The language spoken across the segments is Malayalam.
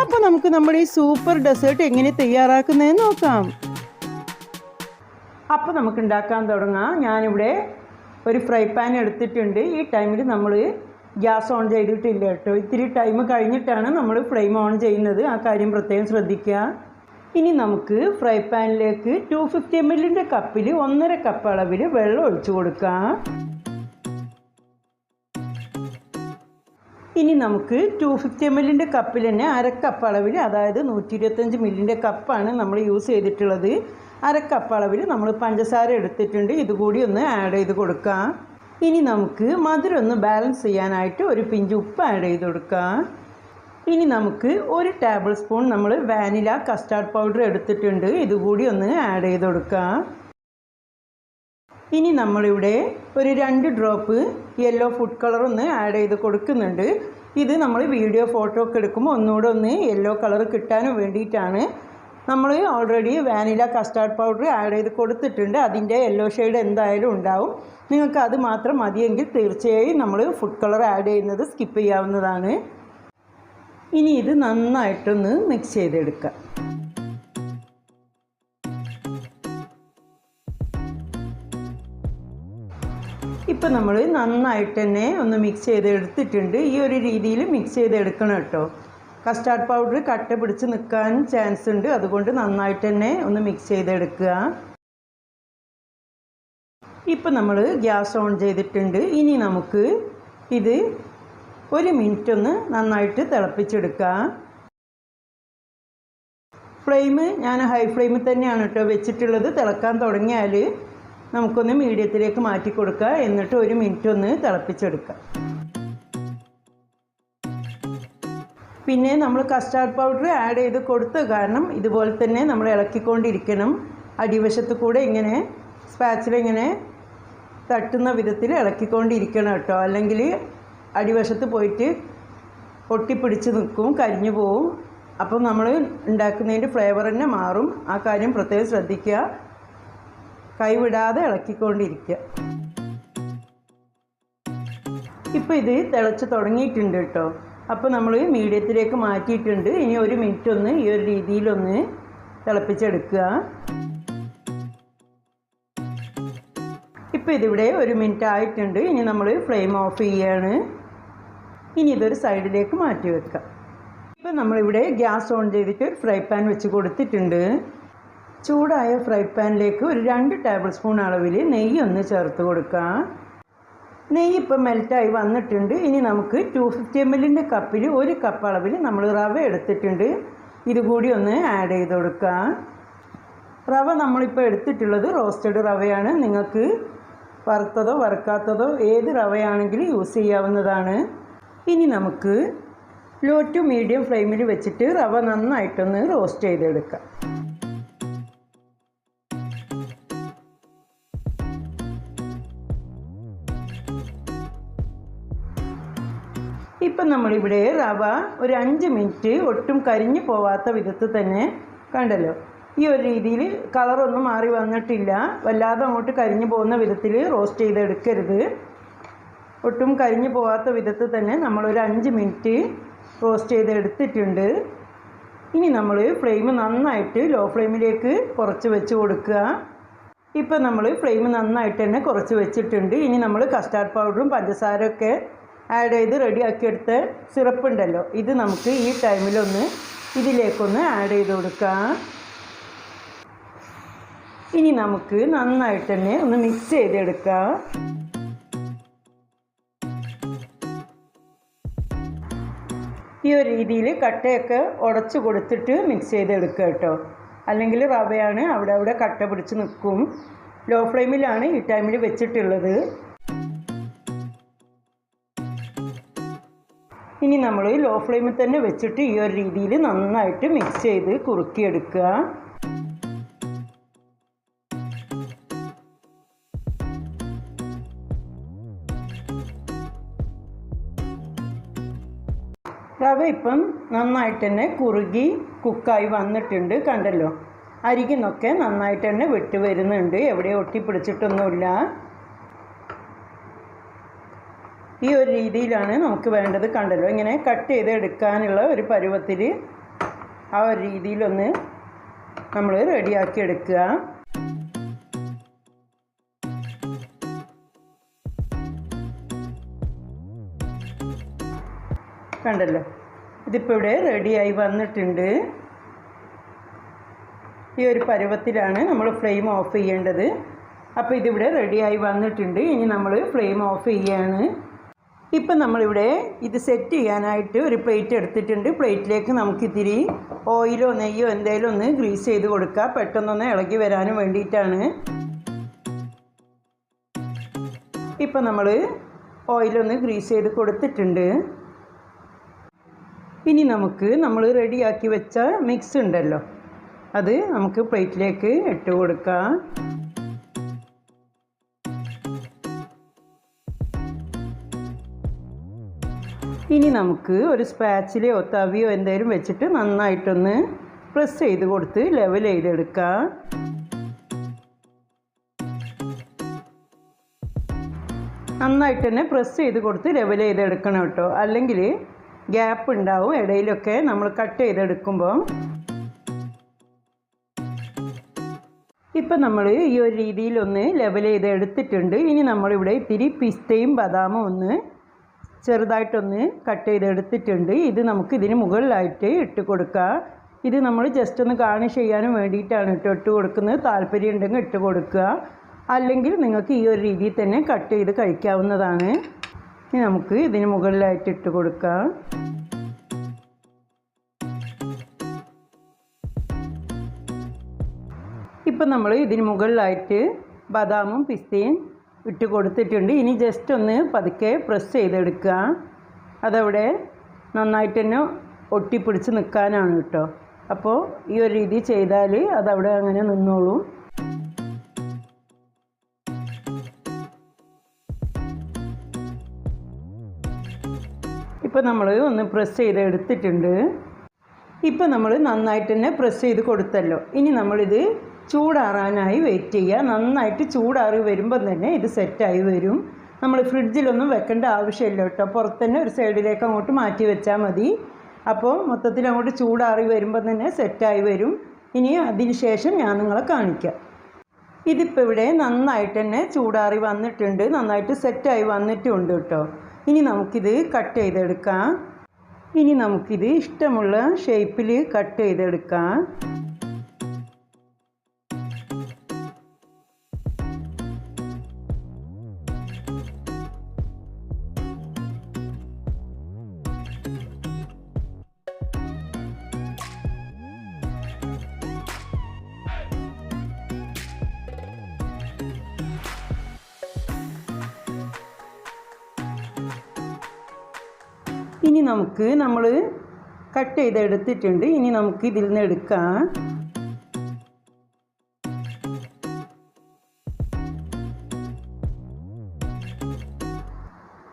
അപ്പോൾ നമുക്ക് നമ്മുടെ ഈ സൂപ്പർ ഡെസേർട്ട് എങ്ങനെ തയ്യാറാക്കുന്നതെന്ന് നോക്കാം. അപ്പോൾ നമുക്ക് ഉണ്ടാക്കാൻ തുടങ്ങാം. ഞാനിവിടെ ഒരു ഫ്രൈ പാൻ എടുത്തിട്ടുണ്ട്. ഈ ടൈമിൽ നമ്മൾ ഗ്യാസ് ഓൺ ചെയ്തിട്ടില്ല കേട്ടോ. ഇത്തിരി ടൈം കഴിഞ്ഞിട്ടാണ് നമ്മൾ ഫ്ലെയിം ഓൺ ചെയ്യുന്നത്. ആ കാര്യം പ്രത്യേകം ശ്രദ്ധിക്കുക. ഇനി നമുക്ക് ഫ്രൈ പാനിലേക്ക് ടു ഫിഫ്റ്റി എം എല്ലിന്റെ കപ്പിൽ ഒന്നര കപ്പ് അളവിൽ വെള്ളം ഒഴിച്ചു കൊടുക്കാം. ഇനി നമുക്ക് ടു ഫിഫ്റ്റി എം എല്ലിന്റെ കപ്പിൽ തന്നെ അരക്കപ്പ് കപ്പ് അളവിൽ അതായത് നൂറ്റി ഇരുപത്തഞ്ച് മില്ലിന്റെ കപ്പാണ് നമ്മൾ യൂസ് ചെയ്തിട്ടുള്ളത്. അരക്കപ്പ് കപ്പ് അളവിൽ നമ്മൾ പഞ്ചസാര എടുത്തിട്ടുണ്ട്. ഇതുകൂടി ഒന്ന് ആഡ് ചെയ്ത് കൊടുക്കാം. ഇനി നമുക്ക് മധുരം ഒന്ന് ബാലൻസ് ചെയ്യാനായിട്ട് ഒരു പിഞ്ച് ഉപ്പ് ആഡ് ചെയ്ത് കൊടുക്കാം. ഇനി നമുക്ക് ഒരു ടേബിൾ സ്പൂൺ നമ്മൾ വാനില കസ്റ്റാർഡ് പൗഡർ എടുത്തിട്ടുണ്ട്. ഇതുകൂടി ഒന്ന് ആഡ് ചെയ്ത് കൊടുക്കാം. ഇനി നമ്മളിവിടെ ഒരു രണ്ട് ഡ്രോപ്പ് യെല്ലോ ഫുഡ് കളർ ഒന്ന് ആഡ് ചെയ്ത് കൊടുക്കുന്നുണ്ട്. ഇത് നമ്മൾ വീഡിയോ ഫോട്ടോ ഒക്കെ എടുക്കുമ്പോൾ ഒന്നുകൂടെ ഒന്ന് യെല്ലോ കളർ കിട്ടാനും വേണ്ടിയിട്ടാണ്. നമ്മൾ already vanilla custard powder add ചെയ്ത് കൊടുത്തിട്ടുണ്ട്. അതിന്റെ യെല്ലോ ഷെയ്ഡ് എന്തായാലും ഉണ്ടാവും. നിങ്ങൾക്ക് അത് മാത്രം മതിയെങ്കിൽ തീർച്ചയായും നമ്മൾ ഫുഡ് കളർ ആഡ് ചെയ്യുന്നത് സ്കിപ്പ് ചെയ്യാവുന്നതാണ്. ഇനി ഇത് നന്നായിട്ടൊന്ന് മിക്സ് ചെയ്തെടുക്കാം. ഇപ്പം നമ്മൾ നന്നായിട്ട് തന്നെ ഒന്ന് മിക്സ് ചെയ്ത് എടുത്തിട്ടുണ്ട് ഈ ഒരു രീതിയിൽ മിക്സ് ചെയ്ത് എടുക്കണം കേട്ടോ. കസ്റ്റാർഡ് പൗഡർ കട്ട പിടിച്ച് നിൽക്കാൻ ചാൻസ് ഉണ്ട്. അതുകൊണ്ട് നന്നായിട്ട് തന്നെ ഒന്ന് മിക്സ് ചെയ്തെടുക്കുക. ഇപ്പം നമ്മൾ ഗ്യാസ് ഓൺ ചെയ്തിട്ടുണ്ട്. ഇനി നമുക്ക് ഇത് ഒരു മിനിറ്റ് ഒന്ന് നന്നായിട്ട് തിളപ്പിച്ചെടുക്കുക. ഫ്ലെയിം ഞാൻ ഹൈ ഫ്ലെയിമിൽ തന്നെയാണ് കേട്ടോ വെച്ചിട്ടുള്ളത്. തിളക്കാൻ തുടങ്ങിയാൽ നമുക്കൊന്ന് മീഡിയത്തിലേക്ക് മാറ്റി കൊടുക്കുക എന്നിട്ട് ഒരു മിനിറ്റ് ഒന്ന് തിളപ്പിച്ചെടുക്കുക പിന്നെ നമ്മൾ കസ്റ്റാർഡ് പൗഡർ ആഡ് ചെയ്ത് കൊടുത്ത് കാരണം ഇതുപോലെ തന്നെ നമ്മൾ ഇളക്കിക്കൊണ്ടിരിക്കണം. അടിവശത്ത് കൂടെ ഇങ്ങനെ സ്പാച്ചിൽ ഇങ്ങനെ തട്ടുന്ന വിധത്തിൽ ഇളക്കിക്കൊണ്ടിരിക്കണം കേട്ടോ. അല്ലെങ്കിൽ അടിവശത്ത് പോയിട്ട് ഒട്ടിപ്പിടിച്ച് നിൽക്കും കരിഞ്ഞു പോവും. അപ്പം നമ്മൾ ഉണ്ടാക്കുന്നതിന്റെ ഫ്ലേവർ തന്നെ മാറും. ആ കാര്യം പ്രത്യേകം ശ്രദ്ധിക്കുക. കൈവിടാതെ ഇളക്കിക്കൊണ്ടിരിക്കുക. ഇപ്പോൾ ഇത് തിളച്ച് തുടങ്ങിയിട്ടുണ്ട് കേട്ടോ. അപ്പോൾ നമ്മൾ മീഡിയത്തിലേക്ക് മാറ്റിയിട്ടുണ്ട്. ഇനി ഒരു മിനിറ്റ് ഒന്ന് ഈ ഒരു രീതിയിലൊന്ന് തിളപ്പിച്ചെടുക്കുക. ഇപ്പോൾ ഇതിവിടെ ഒരു മിനിറ്റ് ആയിട്ടുണ്ട്. ഇനി നമ്മൾ ഫ്ലെയിം ഓഫ് ചെയ്യാണ്. ഇനി ഇതൊരു സൈഡിലേക്ക് മാറ്റി വെക്കാം. ഇപ്പം നമ്മളിവിടെ ഗ്യാസ് ഓൺ ചെയ്തിട്ട് ഒരു ഫ്രൈ പാൻ വെച്ച് കൊടുത്തിട്ടുണ്ട്. ചൂടായ ഫ്രൈ പാനിലേക്ക് ഒരു രണ്ട് ടേബിൾ സ്പൂൺ അളവിൽ നെയ്യ് ഒന്ന് ചേർത്ത് കൊടുക്കാം. നെയ്യ് ഇപ്പം മെൽറ്റായി വന്നിട്ടുണ്ട്. ഇനി നമുക്ക് ടു ഫിഫ്റ്റി എം എല്ലിന്റെ കപ്പിൽ ഒരു കപ്പ് അളവിൽ നമ്മൾ റവ എടുത്തിട്ടുണ്ട്. ഇതുകൂടി ഒന്ന് ആഡ് ചെയ്ത് കൊടുക്കാം. റവ നമ്മളിപ്പോൾ എടുത്തിട്ടുള്ളത് റോസ്റ്റഡ് റവയാണ്. നിങ്ങൾക്ക് വറുത്തതോ വറുക്കാത്തതോ ഏത് റവയാണെങ്കിലും യൂസ് ചെയ്യാവുന്നതാണ്. ഇനി നമുക്ക് ലോ ടു മീഡിയം ഫ്ലെയിമിൽ വെച്ചിട്ട് റവ നന്നായിട്ടൊന്ന് റോസ്റ്റ് ചെയ്തെടുക്കാം. ഇപ്പം നമ്മളിവിടെ റവ ഒരു അഞ്ച് മിനിറ്റ് ഒട്ടും കരിഞ്ഞു പോവാത്ത വിധത്തിൽ തന്നെ കണ്ടല്ലോ. ഈ ഒരു രീതിയിൽ കളറൊന്നും മാറി വന്നിട്ടില്ല. വല്ലാതെ അങ്ങോട്ട് കരിഞ്ഞു പോകുന്ന വിധത്തിൽ റോസ്റ്റ് ചെയ്തെടുക്കരുത്. ഒട്ടും കരിഞ്ഞു പോവാത്ത വിധത്തിൽ തന്നെ നമ്മളൊരു അഞ്ച് മിനിറ്റ് റോസ്റ്റ് ചെയ്തെടുത്തിട്ടുണ്ട്. ഇനി നമ്മൾ ഫ്ലെയിം നന്നായിട്ട് ലോ ഫ്ലെയിമിലേക്ക് കുറച്ച് വെച്ച് കൊടുക്കുക. ഇപ്പം നമ്മൾ ഫ്ലെയിം നന്നായിട്ട് തന്നെ കുറച്ച് വെച്ചിട്ടുണ്ട്. ഇനി നമ്മൾ കസ്റ്റാർഡ് പൗഡറും പഞ്ചസാരയൊക്കെ ആഡ് ചെയ്ത് റെഡിയാക്കിയെടുത്ത സിറപ്പ് ഉണ്ടല്ലോ ഇത് നമുക്ക് ഈ ടൈമിലൊന്ന് ഇതിലേക്കൊന്ന് ആഡ് ചെയ്ത് കൊടുക്കാം. ഇനി നമുക്ക് നന്നായിട്ട് തന്നെ ഒന്ന് മിക്സ് ചെയ്തെടുക്കാം. ഈ ഒരു രീതിയിൽ കട്ടയൊക്കെ ഉടച്ചു കൊടുത്തിട്ട് മിക്സ് ചെയ്തെടുക്കുക കേട്ടോ. അല്ലെങ്കിൽ റവയാണ് അവിടെ അവിടെ കട്ട പിടിച്ച് നിൽക്കും. ലോ ഫ്ലെയിമിലാണ് ഈ ടൈമിൽ വെച്ചിട്ടുള്ളത്. ഇനി നമ്മൾ ലോ ഫ്ലെയിമിൽ തന്നെ വെച്ചിട്ട് ഈ ഒരു രീതിയിൽ നന്നായിട്ട് മിക്സ് ചെയ്ത് കുറുക്കിയെടുക്കുക. റവ ഇപ്പം നന്നായിട്ട് തന്നെ കുറുകി കുക്കായി വന്നിട്ടുണ്ട് കണ്ടല്ലോ. അരികിന്നൊക്കെ നന്നായിട്ട് തന്നെ വിട്ട് വരുന്നുണ്ട്. എവിടെ ഒട്ടിപ്പിടിച്ചിട്ടൊന്നുമില്ല. ഈ ഒരു രീതിയിലാണ് നമുക്ക് വേണ്ടത് കണ്ടല്ലോ. ഇങ്ങനെ കട്ട് ചെയ്ത് എടുക്കാനുള്ള ഒരു പരുവത്തിൽ ആ ഒരു രീതിയിലൊന്ന് നമ്മൾ റെഡിയാക്കി എടുക്കുക. കണ്ടല്ലോ. ഇതിപ്പോൾ ഇവിടെ റെഡിയായി വന്നിട്ടുണ്ട്. ഈ ഒരു പരുവത്തിലാണ് നമ്മൾ ഫ്ലെയിം ഓഫ് ചെയ്യേണ്ടത്. അപ്പോൾ ഇതിവിടെ റെഡിയായി വന്നിട്ടുണ്ട്. ഇനി നമ്മൾ ഫ്ലെയിം ഓഫ് ചെയ്യാണ്. ഇപ്പം നമ്മളിവിടെ ഇത് സെറ്റ് ചെയ്യാനായിട്ട് ഒരു പ്ലേറ്റ് എടുത്തിട്ടുണ്ട്. പ്ലേറ്റിലേക്ക് നമുക്ക് ഇത്തിരി ഓയിലോ നെയ്യോ എന്തെങ്കിലും ഒന്ന് ഗ്രീസ് ചെയ്ത് കൊടുക്കുക പെട്ടെന്നൊന്ന് ഇളകി വരാനും വേണ്ടിയിട്ടാണ്. ഇപ്പം നമ്മൾ ഓയിലൊന്ന് ഗ്രീസ് ചെയ്ത് കൊടുത്തിട്ടുണ്ട്. ഇനി നമുക്ക് നമ്മൾ റെഡിയാക്കി വെച്ച മിക്സ് ഉണ്ടല്ലോ. അത് നമുക്ക് പ്ലേറ്റിലേക്ക് ഇട്ട് കൊടുക്കാം. ഇനി നമുക്ക് ഒരു സ്പാച്ചിലയോ തവിയോ എന്തെങ്കിലും വെച്ചിട്ട് നന്നായിട്ടൊന്ന് പ്രസ് ചെയ്ത് കൊടുത്ത് ലെവൽ ചെയ്തെടുക്കാം. നന്നായിട്ട് തന്നെ പ്രസ് ചെയ്ത് കൊടുത്ത് ലെവൽ ചെയ്തെടുക്കണം കേട്ടോ. അല്ലെങ്കിൽ ഗ്യാപ്പ് ഉണ്ടാവും. ഇടയിലൊക്കെ നമ്മൾ കട്ട് ചെയ്തെടുക്കുമ്പോൾ ഇപ്പം നമ്മൾ ഈ ഒരു രീതിയിലൊന്ന് ലെവൽ ചെയ്ത് എടുത്തിട്ടുണ്ട് ഇനി നമ്മളിവിടെ ഇത്തിരി പിസ്തയും ബദാമും ഒന്ന് ചെറുതായിട്ടൊന്ന് കട്ട് ചെയ്തെടുത്തിട്ടുണ്ട്. ഇത് നമുക്ക് ഇതിന് മുകളിലായിട്ട് ഇട്ട് കൊടുക്കാം. ഇത് നമ്മൾ ജസ്റ്റ് ഒന്ന് ഗാർണിഷ് ചെയ്യാനും വേണ്ടിയിട്ടാണ് കേട്ടോ ഇട്ട് കൊടുക്കുന്നത്. താല്പര്യം ഉണ്ടെങ്കിൽ ഇട്ട് കൊടുക്കുക. അല്ലെങ്കിൽ നിങ്ങൾക്ക് ഈ ഒരു രീതിയിൽ തന്നെ കട്ട് ചെയ്ത് കഴിക്കാവുന്നതാണ്. ഇനി നമുക്ക് ഇതിന് മുകളിലായിട്ട് ഇട്ട് കൊടുക്കാം. ഇപ്പം നമ്മൾ ഇതിന് മുകളിലായിട്ട് ബദാമും പിസ്തയും ഇട്ട് കൊടുത്തിട്ടുണ്ട്. ഇനി ജസ്റ്റ് ഒന്ന് പതുക്കെ പ്രസ് ചെയ്തെടുക്കുക. അതവിടെ നന്നായിട്ട് തന്നെ ഒട്ടിപ്പിടിച്ച് നിൽക്കാനാണ് കേട്ടോ. അപ്പോൾ ഈ ഒരു രീതി ചെയ്താൽ അതവിടെ അങ്ങനെ നിന്നോളും. ഇപ്പം നമ്മൾ ഒന്ന് പ്രസ് ചെയ്ത് എടുത്തിട്ടുണ്ട് ഇപ്പം നമ്മൾ നന്നായിട്ട് തന്നെ പ്രസ് ചെയ്ത് കൊടുത്തല്ലോ. ഇനി നമ്മളിത് ചൂടാറാനായി വെയിറ്റ് ചെയ്യുക. നന്നായിട്ട് ചൂടാറി വരുമ്പം തന്നെ ഇത് സെറ്റായി വരും. നമ്മൾ ഫ്രിഡ്ജിലൊന്നും വെക്കേണ്ട ആവശ്യമില്ല കേട്ടോ. പുറത്ത് ഒരു സൈഡിലേക്ക് അങ്ങോട്ട് മാറ്റി വെച്ചാൽ മതി. അപ്പോൾ മൊത്തത്തിൽ അങ്ങോട്ട് ചൂടാറി വരുമ്പം തന്നെ സെറ്റായി വരും. ഇനി അതിന് ശേഷം ഞാൻ നിങ്ങളെ കാണിക്കാം. ഇതിപ്പോൾ ഇവിടെ നന്നായിട്ട് തന്നെ ചൂടാറി വന്നിട്ടുണ്ട്. നന്നായിട്ട് സെറ്റായി വന്നിട്ടുണ്ട് കേട്ടോ. ഇനി നമുക്കിത് കട്ട് ചെയ്തെടുക്കാം. ഇനി നമുക്കിത് ഇഷ്ടമുള്ള ഷേപ്പിൽ കട്ട് ചെയ്തെടുക്കാം. ഇനി നമുക്ക് നമ്മൾ കട്ട് ചെയ്ത് എടുത്തിട്ടുണ്ട് ഇനി നമുക്ക് ഇതിൽ നിന്ന് എടുക്കാം.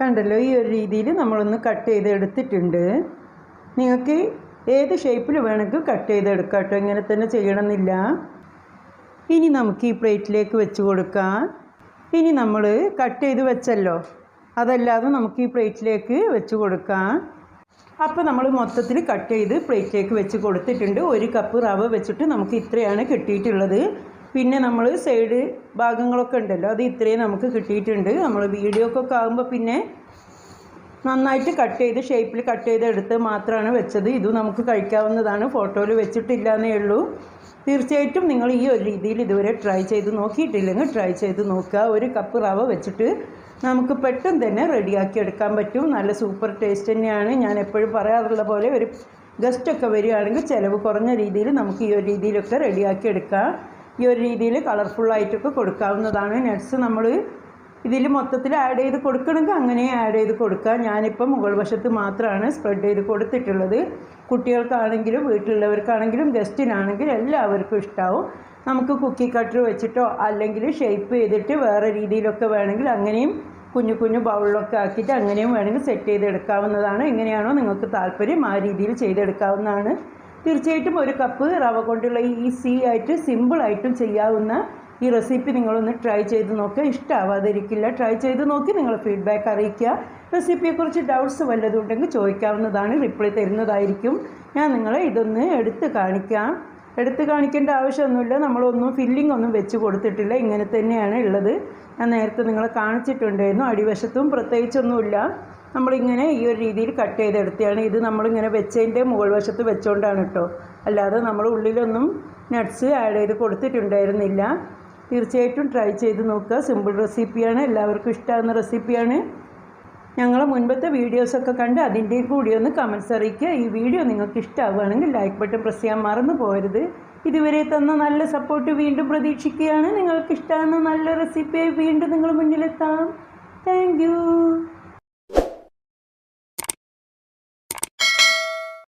കണ്ടല്ലോ ഈ ഒരു രീതിയിൽ നമ്മളൊന്ന് കട്ട് ചെയ്ത് എടുത്തിട്ടുണ്ട് നിങ്ങൾക്ക് ഏത് ഷേപ്പിൽ വേണമെങ്കിൽ കട്ട് ചെയ്ത് എടുക്കാം കേട്ടോ. ഇങ്ങനെ തന്നെ ചെയ്യണമെന്നില്ല. ഇനി നമുക്ക് ഈ പ്ലേറ്റിലേക്ക് വെച്ച് കൊടുക്കാം. ഇനി നമ്മൾ കട്ട് ചെയ്ത് വെച്ചല്ലോ. അതല്ലാതെ നമുക്ക് ഈ പ്ലേറ്റിലേക്ക് വെച്ച് കൊടുക്കാം. അപ്പോൾ നമ്മൾ മൊത്തത്തിൽ കട്ട് ചെയ്ത് പ്ലേറ്റിലേക്ക് വെച്ച് കൊടുത്തിട്ടുണ്ട്. ഒരു കപ്പ് റവ വെച്ചിട്ട് നമുക്ക് ഇത്രയാണ് കിട്ടിയിട്ടുള്ളത്. പിന്നെ നമ്മൾ സൈഡ് ഭാഗങ്ങളൊക്കെ ഉണ്ടല്ലോ അത് ഇത്രയും നമുക്ക് കിട്ടിയിട്ടുണ്ട്. നമ്മൾ വീഡിയോ ഒക്കെ ആകുമ്പോൾ പിന്നെ നന്നായിട്ട് കട്ട് ചെയ്ത് ഷേപ്പിൽ കട്ട് ചെയ്തെടുത്ത് മാത്രമാണ് വെച്ചത്. ഇത് നമുക്ക് കഴിക്കാവുന്നതാണ്. ഫോട്ടോയിൽ വെച്ചിട്ടില്ല എന്നേ ഉള്ളൂ. തീർച്ചയായിട്ടും നിങ്ങൾ ഈ ഒരു രീതിയിൽ ഇതുവരെ ട്രൈ ചെയ്ത് നോക്കിയിട്ടില്ലെങ്കിൽ ട്രൈ ചെയ്ത് നോക്കുക. ഒരു കപ്പ് റവ വെച്ചിട്ട് നമുക്ക് പെട്ടെന്ന് തന്നെ റെഡിയാക്കി എടുക്കാൻ പറ്റും. നല്ല സൂപ്പർ ടേസ്റ്റ് തന്നെയാണ്. ഞാൻ എപ്പോഴും പറയാറുള്ള പോലെ ഒരു ഗസ്റ്റൊക്കെ വരികയാണെങ്കിൽ ചിലവ് കുറഞ്ഞ രീതിയിൽ നമുക്ക് ഈ ഒരു രീതിയിലൊക്കെ റെഡിയാക്കി എടുക്കാം. ഈ ഒരു രീതിയിൽ കളർഫുള്ളായിട്ടൊക്കെ കൊടുക്കാവുന്നതാണ്. നട്ട്സ് നമ്മൾ ഇതിൽ മൊത്തത്തിൽ ആഡ് ചെയ്ത് കൊടുക്കണമെങ്കിൽ അങ്ങനെ ആഡ് ചെയ്ത് കൊടുക്കുക ഞാനിപ്പം മുകൾ വശത്ത് മാത്രമാണ് സ്പ്രെഡ് ചെയ്ത് കൊടുത്തിട്ടുള്ളത്. കുട്ടികൾക്കാണെങ്കിലും വീട്ടിലുള്ളവർക്കാണെങ്കിലും ഗസ്റ്റിനാണെങ്കിലും എല്ലാവർക്കും ഇഷ്ടമാവും നമുക്ക് കുക്കി കട്ടർ വെച്ചിട്ടോ അല്ലെങ്കിൽ ഷേപ്പ് ചെയ്തിട്ട് വേറെ രീതിയിലൊക്കെ വേണമെങ്കിൽ അങ്ങനെയും കുഞ്ഞു കുഞ്ഞു ബൗളിലൊക്കെ ആക്കിയിട്ട് അങ്ങനെയും വേണമെങ്കിൽ സെറ്റ് ചെയ്തെടുക്കാവുന്നതാണ്. എങ്ങനെയാണോ നിങ്ങൾക്ക് താല്പര്യം ആ രീതിയിൽ ചെയ്തെടുക്കാവുന്നതാണ്. തീർച്ചയായിട്ടും ഒരു കപ്പ് റവ കൊണ്ടുള്ള ഈസി ആയിട്ട് സിമ്പിളായിട്ടും ചെയ്യാവുന്ന ഈ റെസിപ്പി നിങ്ങളൊന്ന് ട്രൈ ചെയ്ത് നോക്കുക. ഇഷ്ടമാവാതിരിക്കില്ല ട്രൈ ചെയ്ത് നോക്കി നിങ്ങൾ ഫീഡ്ബാക്ക് അറിയിക്കുക. റെസിപ്പിയെക്കുറിച്ച് ഡൗട്ട്സ് വല്ലതും ഉണ്ടെങ്കിൽ ചോദിക്കാവുന്നതാണ് റിപ്ലൈ തരുന്നതായിരിക്കും. ഞാൻ നിങ്ങളെ ഇതൊന്ന് എടുത്ത് കാണിക്കാം. എടുത്ത് കാണിക്കേണ്ട ആവശ്യമൊന്നുമില്ല. നമ്മളൊന്നും ഫില്ലിംഗ് ഒന്നും വെച്ച് കൊടുത്തിട്ടില്ല. ഇങ്ങനെ തന്നെയാണ് ഉള്ളത്. ഞാൻ നേരത്തെ നിങ്ങളെ കാണിച്ചിട്ടുണ്ടായിരുന്നു. അടിവശത്തും പ്രത്യേകിച്ചൊന്നുമില്ല. നമ്മളിങ്ങനെ ഈ ഒരു രീതിയിൽ കട്ട് ചെയ്തെടുത്തതാണ്. ഇത് നമ്മളിങ്ങനെ വെച്ചതിന്റെ മുകൾ വശത്ത് വെച്ചുകൊണ്ടാണ് കേട്ടോ അല്ലാതെ നമ്മൾ ഉള്ളിലൊന്നും നട്ട്സ് ആഡ് ചെയ്ത് കൊടുത്തിട്ടുണ്ടായിരുന്നില്ല. തീർച്ചയായിട്ടും ട്രൈ ചെയ്ത് നോക്കുക. സിമ്പിൾ റെസിപ്പിയാണ് എല്ലാവർക്കും ഇഷ്ടമാകുന്ന റെസിപ്പിയാണ് ഞങ്ങളെ മുൻപത്തെ വീഡിയോസൊക്കെ കണ്ട് അതിന്റെ കൂടി ഒന്ന് കമൻസ് അറിയിക്കുക. ഈ വീഡിയോ നിങ്ങൾക്ക് ഇഷ്ടമാവുകയാണെങ്കിൽ ലൈക്ക് ബട്ടൺ പ്രസ് ചെയ്യാൻ മറന്നു പോകരുത്. ഇതുവരെ തന്ന നല്ല സപ്പോർട്ട് വീണ്ടും പ്രതീക്ഷിക്കുകയാണ്. നിങ്ങൾക്ക് നല്ല റെസിപ്പിയായി വീണ്ടും നിങ്ങൾ മുന്നിലെത്താം. താങ്ക്